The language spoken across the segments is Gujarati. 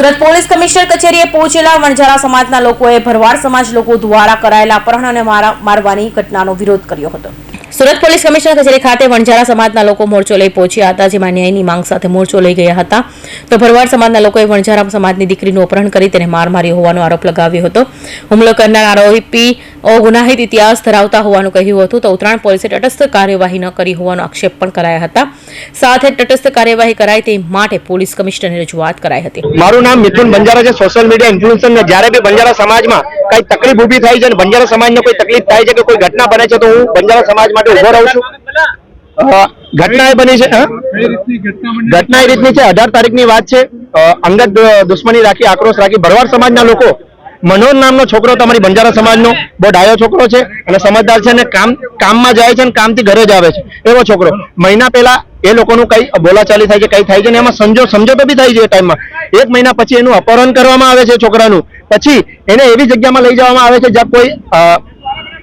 સુરત પોલીસ કમિશનર કચેરીએ પહોંચેલા વણઝારા સમાજના લોકોએ ભરવાડ સમાજ લોકો દ્વારા કરાયેલા અપહરણ અને મારવાની ઘટનાનો વિરોધ કર્યો હતો. સુરત પોલીસ કમિશનર કચેરી ખાતે વણઝારા સમાજના લોકો મોરચો લઈ પહોંચ્યા હતા, જેમાં ન્યાયની માંગ સાથે મોરચો લઈ ગયા હતા. તો ભરવાડ સમાજના લોકોએ વણઝારા સમાજની દીકરીનું અપહરણ કરી તેને માર માર્યો હોવાનો આરોપ લગાવ્યો હતો. હુમલો કરનાર આરોપી ગુનાહિત ઇતિહાસ ધરાવતા હોવાનું કહ્યું હતું. તો ઉત્તરાયણ પોલીસે તટસ્થ કાર્યવાહી ન કરી હોવાનો આક્ષેપ પણ કરાયા હતા. સાથે તટસ્થ કાર્યવાહી કરાય તે માટે પોલીસ કમિશનરને રજૂઆત કરાઈ હતી. મારું નામ મિથુન બંજારા છે. સોશિયલ મીડિયા ઇન્ફ્લુએન્સર ને જ્યારે બી બંજારા સમાજમાં કઈ તકલીફ ઊભી થાય છે અને બંજારા સમાજને કોઈ તકલીફ થાય છે કે કોઈ ઘટના બને છે, તો હું બંજારા સમાજ માટે ઊભો રહું છું. ઘટના એ બની છે ઘટના એ રીતની છે. અઢાર તારીખની વાત છે. અંગત દુશ્મની રાખી, આક્રોશ રાખી ભરવાડ સમાજના લોકો. મનોજ નામનો છોકરો તમારી બંજારા સમાજનો બહુ ડાયો છોકરો છે અને સમજદાર છે અને કામ, કામમાં જાય છે અને કામથી ઘરે જ આવે છે. એવો છોકરો. મહિના પહેલા એ લોકોનું કઈ બોલાચાલી થાય છે કઈ થાય છે ને એમાં સમજો સમજોતો બી થાય છે એ ટાઈમમાં એક મહિના પછી એનું અપહરણ કરવામાં આવે છે છોકરાનું. પછી એને એવી જગ્યામાં લઈ જવામાં આવે છે જ્યાં કોઈ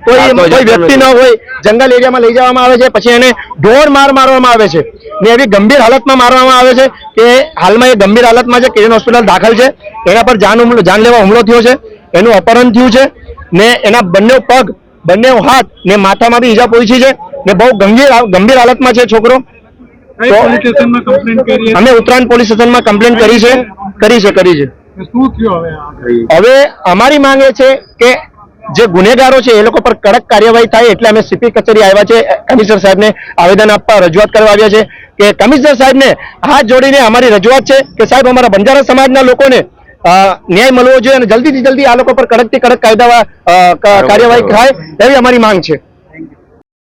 કોઈ કોઈ વ્યક્તિ ન હોય જંગલ એરિયામાં લઈ જવામાં આવે છે પછી એને ઢોર માર મારવામાં આવે છે. ને એવી ગંભીર હાલતમાં મારવામાં આવે છે કે હાલમાં એ ગંભીર હાલતમાં છે કિરણ હોસ્પિટલ દાખલ છે. એના પર જાન હુમલો જાનલેવા હુમલો થયો છે. એનું અપહરણ થયું છે. ને એના બંને પગ બંને હાથ ને માથામાં બી ઈજા પહોંચી છે. ને બહુ ગંભીર ગંભીર હાલતમાં છે છોકરો. અમે ઉત્તરાયણ પોલીસ સ્ટેશનમાં કમ્પ્લેન કરી છે કરી છે કરી છે. હવે અમારી માંગ એ છે કે જે ગુનેગારો છે એ લોકો પર કડક કાર્યવાહી થાય એટલે અમે સીપી કચેરી આવ્યા છે. કમિશનર સાહેબને આવેદન આપવા રજૂઆત કરવા આવ્યા છે કે કમિશનર સાહેબને હાથ જોડીને અમારી રજૂઆત છે કે સાહેબ અમારા બંજારા સમાજના લોકોને ન્યાય મળવો જોઈએ અને જલ્દીથી જલ્દી આ લોકો પર કડકથી કડક કાયદા કાર્યવાહી થાય એવી અમારી માંગ છે.